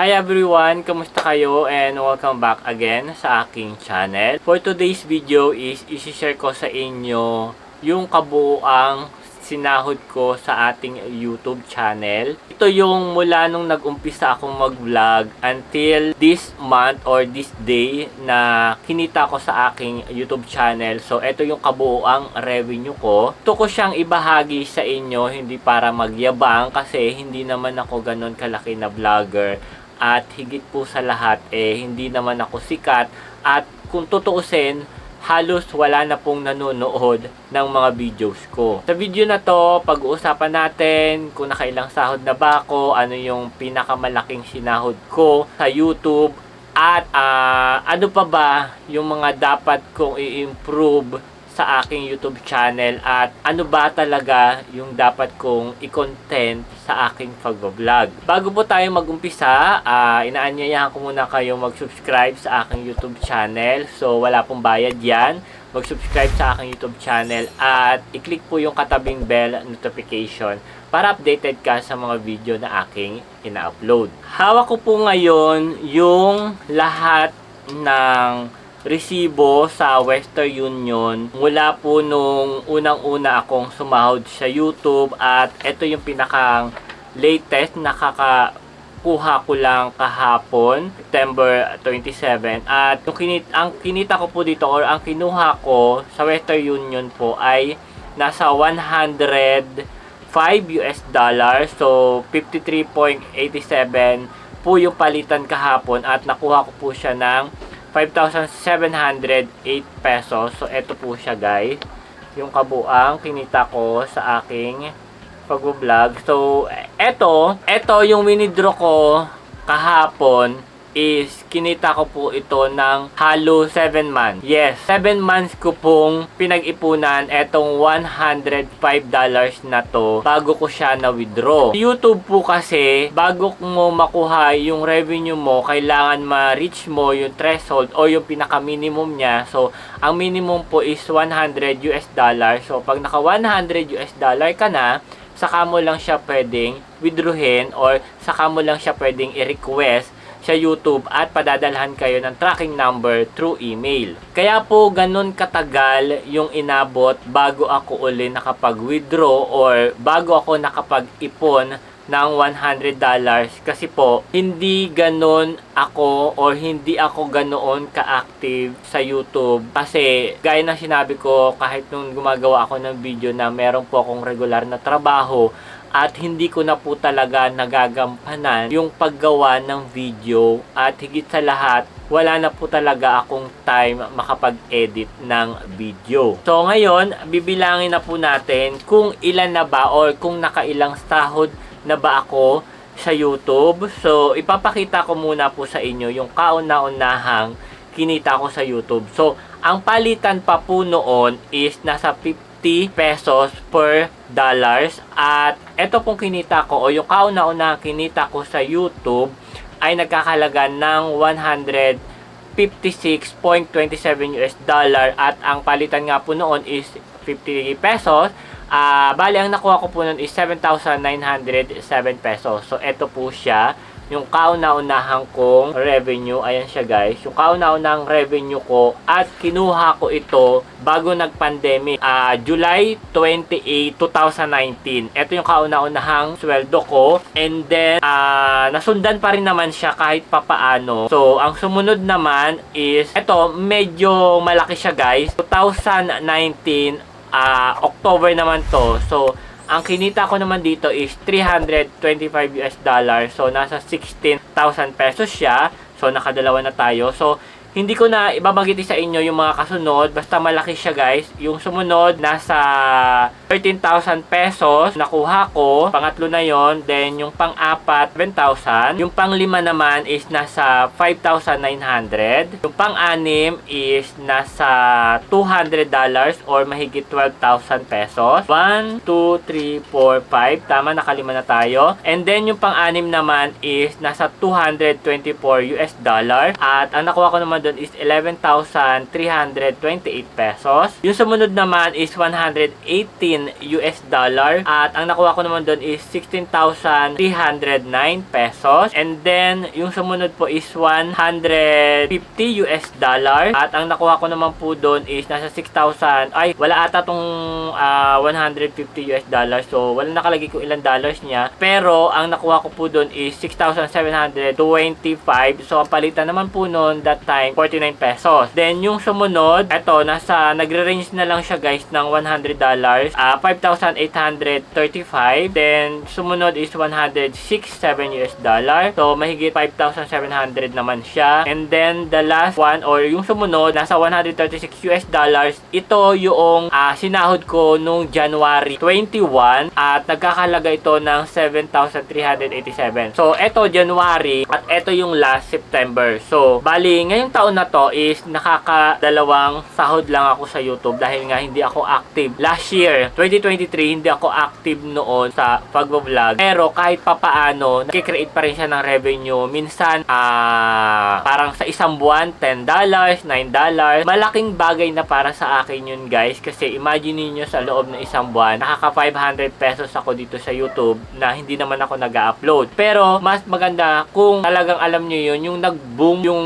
Hi everyone! Kamusta kayo? And welcome back again sa aking channel. For today's video is isi-share ko sa inyo yung kabuuang sinahod ko sa ating YouTube channel. Ito yung mula nung nag-umpisa akong mag-vlog until this month or this day na kinita ko sa aking YouTube channel. So, ito yung kabuuang revenue ko. Ito ko siyang ibahagi sa inyo, hindi para magyabang kasi hindi naman ako ganun kalaki na vlogger. At higit po sa lahat, eh, hindi naman ako sikat. At kung tutuusin, halos wala na pong nanonood ng mga videos ko. Sa video na to, pag-uusapan natin kung nakailang sahod na ba ako, ano yung pinakamalaking sinahod ko sa YouTube, at ah, ano pa ba yung mga dapat kong i-improve sa aking YouTube channel at ano ba talaga yung dapat kong i-content sa aking pag-vlog. Bago po tayo mag-umpisa, ah, inaanyayahan ko muna kayo mag-subscribe sa aking YouTube channel. So, wala pong bayad yan. Mag-subscribe sa aking YouTube channel at i-click po yung katabing bell notification para updated ka sa mga video na aking ina-upload. Hawak ko po ngayon yung lahat ng resibo sa Western Union mula po nung unang-una akong sumahod sa YouTube at ito yung pinakang latest nakakakuha ko lang kahapon September 27 at yung kinit ang kinita ko po dito or ang kinuha ko sa Western Union po ay nasa 105 US dollars. So 53.87 po yung palitan kahapon at nakuha ko po siya ng 5,708 pesos. So, ito po siya guys. Yung kabuang kinita ko sa aking pag-vlog. So, ito, ito yung winidraw ko kahapon is kinita ko po ito ng halo 7 months. Yes, 7 months ko pong pinag-ipunan etong 105 dollars na to bago ko siya na-withdraw. YouTube po kasi, bago mo makuha yung revenue mo, kailangan ma-reach mo yung threshold o yung pinaka-minimum niya. So, ang minimum po is 100 US dollar. So, pag naka 100 US dollar ka na, saka mo lang siya pwedeng withdrawin or saka mo lang siya pwedeng i-request sa YouTube at padadalhan kayo ng tracking number through email. Kaya po ganun katagal yung inabot bago ako uli nakapag-withdraw or bago ako nakapag-ipon ng $100 kasi po hindi ganun ako or hindi ako ganoon ka-active sa YouTube kasi gaya ng sinabi ko kahit nung gumagawa ako ng video na meron po akong regular na trabaho at hindi ko na po talaga nagagampanan yung paggawa ng video at higit sa lahat wala na po talaga akong time makapag-edit ng video. So ngayon, bibilangin na po natin kung ilan na ba or kung nakailang sahod na ba ako sa YouTube. So ipapakita ko muna po sa inyo yung kauna-unahang kinita ko sa YouTube. So ang palitan pa po noon is nasa 50 pesos per dollars. At ito pong kinita ko o yung kauna-una kinita ko sa YouTube ay nagkakalaga ng 156.27 US dollar. At ang palitan nga po noon is 50 pesos. Ah, bali ang nakuha ko po noon is 7,907 pesos. So ito po siya yung kauna-unahang kong revenue. Ayan siya guys. Yung kauna-unahang revenue ko at kinuha ko ito bago nag-pandemic. Ah, July 28, 2019. Ito yung kauna-unahang sweldo ko. And then, ah, nasundan pa rin naman siya kahit papaano. So, ang sumunod naman is, ito, medyo malaki siya guys. 2019, ah October naman to. So, ang kinita ko naman dito is 325 US dollars. So, nasa 16,000 pesos siya. So, nakadalawa na tayo. So, hindi ko na ibabanggit sa inyo yung mga kasunod. Basta malaki siya guys. Yung sumunod, nasa 13,000 pesos. Nakuha ko. Pangatlo na yon Then, yung pang-apat, 7,000. Yung pang-lima naman is nasa 5,900. Yung pang-anim is nasa 200 dollars or mahigit 12,000 pesos. 1, 2, 3, 4, 5. Tama, nakalima na tayo. And then, yung pang-anim naman is nasa 224 US dollar. At ang nakuha ko naman doon is 11,328 pesos. Yung sumunod naman is 118 US dollar. At ang nakuha ko naman doon is 16,309 pesos. And then, yung sumunod po is 150 US dollar. At ang nakuha ko naman po doon is nasa 6,000. Ay, wala ata tong ah, 150 US dollar. So, wala nakalagay kung ilang dollars niya. Pero, ang nakuha ko po doon is 6,725. So, ang palitan naman po noon that time, 49 pesos. Then, yung sumunod, eto, nasa, nagre-range na lang siya guys ng 100 dollars. Ah, 5,835. Then, sumunod is 106.7 US dollar. So, mahigit 5,700 naman siya. And then, the last one, or yung sumunod, nasa 136 US dollars. Ito yung ah, sinahod ko nung January 21 at nagkakalaga ito ng 7,387. So, eto January at eto yung last September. So, bali, ngayong taon na to is nakakadalawang sahod lang ako sa YouTube dahil nga hindi ako active. Last year, 2023, hindi ako active noon sa pagbablog. Pero kahit papaano, nakikreate pa rin siya ng revenue. Minsan, ah, parang sa isang buwan, $10, $9. Malaking bagay na para sa akin yun guys. Kasi imagine niyo sa loob ng isang buwan, nakaka 500 pesos ako dito sa YouTube na hindi naman ako nag-upload. Pero, mas maganda kung talagang alam niyo yun, yung nag-boom yung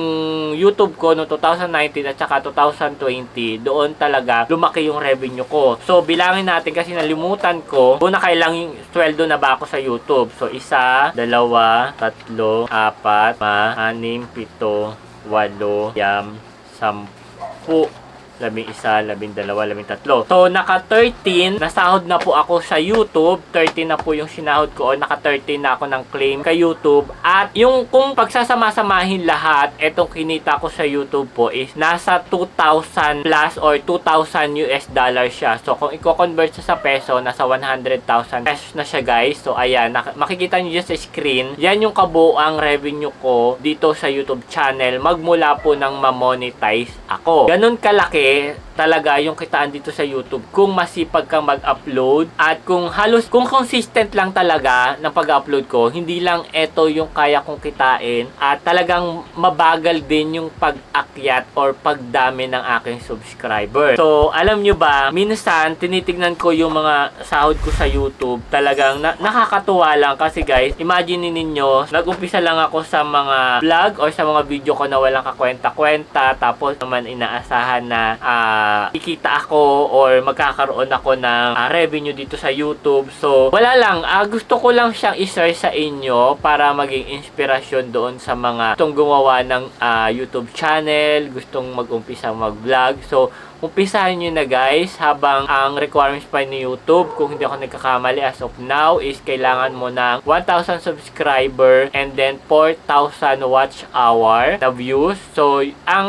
YouTube ko no 2019 at saka 2020, doon talaga lumaki yung revenue ko. So, bilangin natin kasi nalimutan ko kung nakailang yung sweldo na ba ako sa YouTube. So, isa, dalawa, tatlo, apat, ma, anim, pito, walo, yam, sampu, labing isa, labing dalawa, labing tatlo. So, naka 13, nasahod na po ako sa YouTube. 13 na po yung sinahod ko o naka 13 na ako ng claim kay YouTube. At yung kung pagsasama-samahin lahat, etong kinita ko sa YouTube po is nasa 2,000 plus or 2,000 US dollar siya. So, kung i-convert siya sa peso, nasa 100,000 pesos na siya guys. So, ayan, makikita nyo dyan sa screen. Yan yung kabuang revenue ko dito sa YouTube channel magmula po nang ma-monetize ako. Ganun kalaki que talaga yung kitaan dito sa YouTube. Kung masipag kang mag-upload at kung halos kung consistent lang talaga ng pag-upload ko hindi lang ito yung kaya kong kitain at talagang mabagal din yung pag-akyat or pagdami ng aking subscriber. So alam nyo ba minsan tinitignan ko yung mga sahod ko sa YouTube. Talagang na- nakakatuwa lang kasi guys imagine ninyo nag-umpisa lang ako sa mga vlog or sa mga video ko na walang kakwenta-kwenta tapos naman inaasahan na ah, kikita ako or magkakaroon ako ng ah, revenue dito sa YouTube. So, wala lang. ah, gusto ko lang siyang i-share sa inyo para maging inspirasyon doon sa mga gustong gumawa ng ah, YouTube channel, gustong mag-umpisa mag-vlog. So, umpisahan nyo na guys habang ang requirements pa ni YouTube kung hindi ako nagkakamali as of now is kailangan mo ng 1,000 subscriber and then 4,000 watch hour na views. So, ang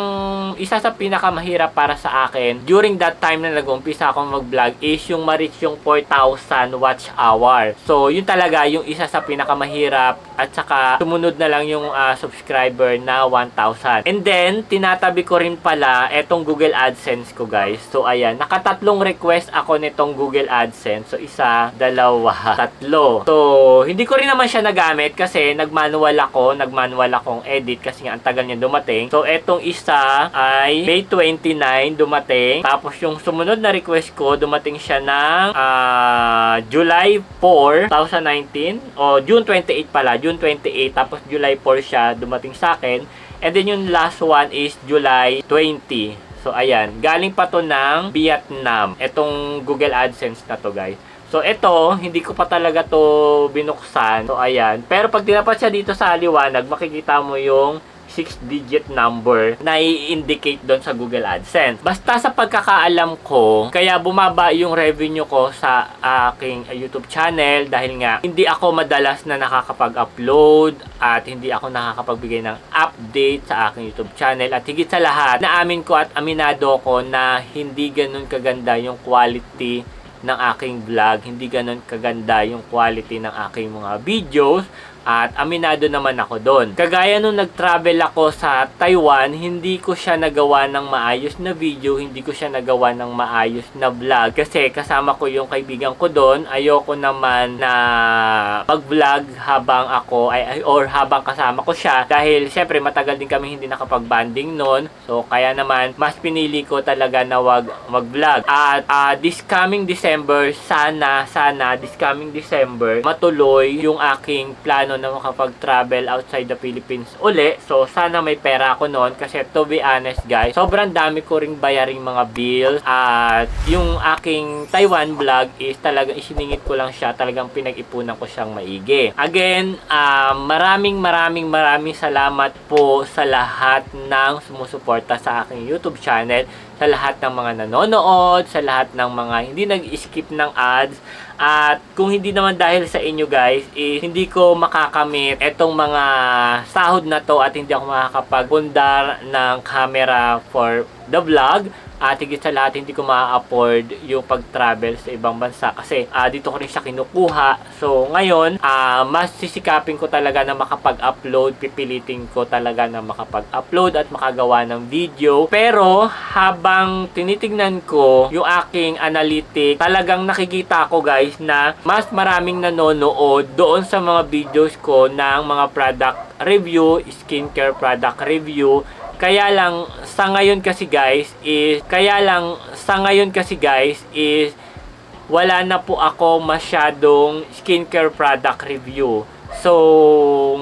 isa sa pinakamahirap para sa akin during that time na nag-umpisa akong mag-vlog is yung ma-reach yung 4,000 watch hour. So, yun talaga yung isa sa pinakamahirap at saka sumunod na lang yung ah, subscriber na 1,000. And then, tinatabi ko rin pala etong Google AdSense ko guys. So, ayan. Nakatatlong request ako nitong Google AdSense. So, isa, dalawa, tatlo. So, hindi ko rin naman siya nagamit kasi nag-manual ako. Nag-manual akong edit kasi nga ang tagal niya dumating. So, etong isa ay May 29 dumating. Tapos, yung sumunod na request ko, dumating siya ng ah, July 4, 2019. O, June 28 pala. June 28. Tapos, July 4 siya dumating sa akin. And then, yung last one is July 20. So, ayan. Galing pa to ng Vietnam. Itong Google AdSense na to, guys. So, ito, hindi ko pa talaga to binuksan. So, ayan. Pero pag tinapat siya dito sa liwanag, makikita mo yung 6-digit number na i-indicate doon sa Google AdSense. Basta sa pagkakaalam ko, kaya bumaba yung revenue ko sa aking uh, YouTube channel dahil nga hindi ako madalas na nakakapag-upload at hindi ako nakakapagbigay ng update sa aking YouTube channel at higit sa lahat, naamin ko at aminado ko na hindi ganun kaganda yung quality ng aking vlog, hindi ganun kaganda yung quality ng aking mga videos. At aminado naman ako doon. Kagaya nung nag-travel ako sa Taiwan, hindi ko siya nagawa ng maayos na video, hindi ko siya nagawa ng maayos na vlog. Kasi kasama ko yung kaibigan ko doon, ayoko naman na mag-vlog habang ako, ay, or habang kasama ko siya. Dahil syempre matagal din kami hindi nakapag-banding noon. So kaya naman, mas pinili ko talaga na wag mag-vlog. At ah, this coming December, sana, sana, this coming December, matuloy yung aking plano na makapag-travel outside the Philippines uli. So, sana may pera ako noon kasi to be honest guys, sobrang dami ko ring bayaring mga bills at yung aking Taiwan vlog is talagang isiningit ko lang siya, talagang pinag-ipunan ko siyang maigi. Again, ah, maraming maraming maraming salamat po sa lahat ng sumusuporta sa aking YouTube channel, sa lahat ng mga nanonood, sa lahat ng mga hindi nag-skip ng ads, at kung hindi naman dahil sa inyo guys, is hindi ko makakamit etong mga sahod na to at hindi ako makakapagpundar ng camera for the vlog. At higit sa lahat, hindi ko ma-afford yung pag-travel sa ibang bansa kasi ah, dito ko rin siya kinukuha. So, ngayon, ah, mas sisikapin ko talaga na makapag-upload. Pipilitin ko talaga na makapag-upload at makagawa ng video. Pero, habang tinitignan ko yung aking analytic, talagang nakikita ko guys na mas maraming nanonood doon sa mga videos ko ng mga product review, skincare product review, kaya lang sa ngayon kasi guys is kaya lang sa ngayon kasi guys is wala na po ako masyadong skincare product review. So,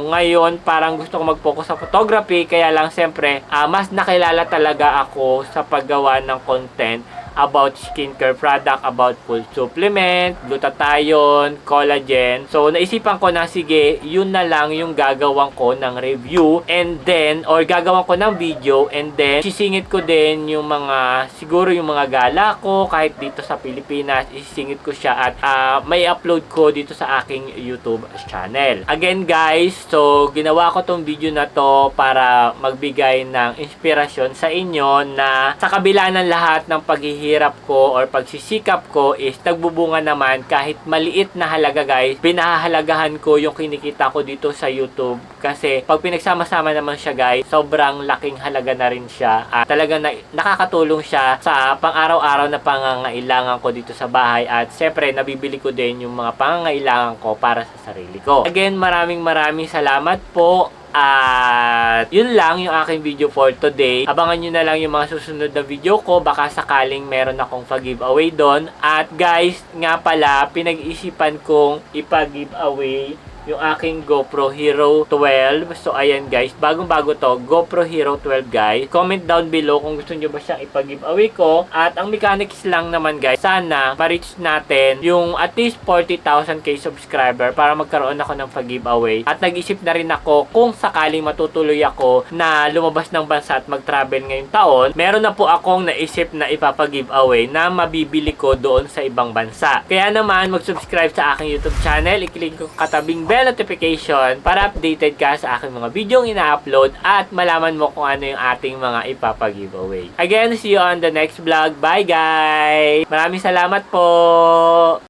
ngayon parang gusto ko mag-focus sa photography kaya lang siyempre ah, mas nakilala talaga ako sa paggawa ng content about skincare product, about full supplement, glutathione, collagen. So, naisipan ko na sige, yun na lang yung gagawin ko ng review and then, or gagawin ko ng video and then, sisingit ko din yung mga, siguro yung mga gala ko, kahit dito sa Pilipinas, isisingit ko siya at ah, may upload ko dito sa aking YouTube channel. Again guys, so ginawa ko tong video na to para magbigay ng inspirasyon sa inyo na sa kabila ng lahat ng paghihirap ko or pagsisikap ko is nagbubunga naman kahit maliit na halaga guys, pinahahalagahan ko yung kinikita ko dito sa YouTube kasi pag pinagsama-sama naman siya guys, sobrang laking halaga na rin siya at talagang na, nakakatulong siya sa pang-araw-araw na pangangailangan ko dito sa bahay at syempre nabibili ko din yung mga pangangailangan ko para sa sarili ko. Again, maraming maraming salamat po at yun lang yung aking video for today. Abangan nyo na lang yung mga susunod na video ko. Baka sakaling meron akong pag-giveaway doon. At guys, nga pala, pinag-isipan kong ipag-giveaway yung aking GoPro Hero 12. So, ayan guys, bagong-bago to, GoPro Hero 12 guys. Comment down below kung gusto nyo ba siyang ipag-giveaway ko. At ang mechanics lang naman guys, sana ma-reach natin yung at least 40,000k subscriber para magkaroon ako ng pag-giveaway. At nag-isip na rin ako kung sakaling matutuloy ako na lumabas ng bansa at mag-travel ngayong taon, meron na po akong naisip na ipapag-giveaway na mabibili ko doon sa ibang bansa. Kaya naman, mag-subscribe sa aking YouTube channel, i-click ko katabing bell notification para updated ka sa aking mga video ina-upload at malaman mo kung ano yung ating mga ipapag-giveaway. Again, see you on the next vlog. Bye guys! Maraming salamat po!